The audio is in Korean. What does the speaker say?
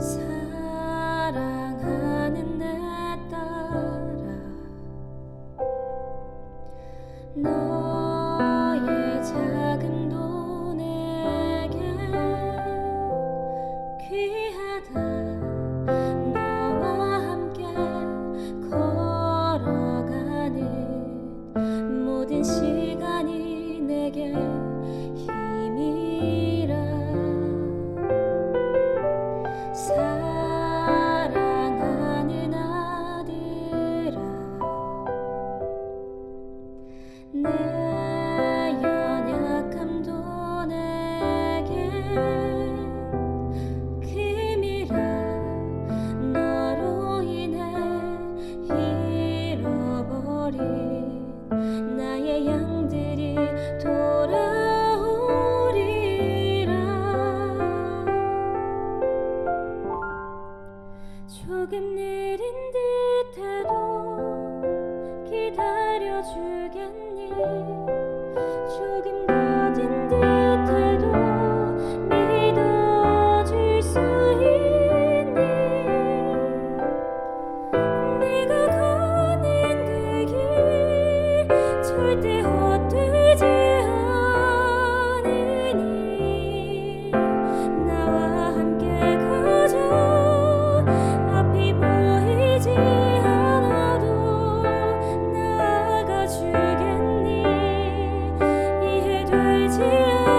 사랑하는 내 딸아 너의 작은 돈에게 귀하다. 너와 함께 걸어가는 모든 시간이 내게 기다려주겠니? 最近。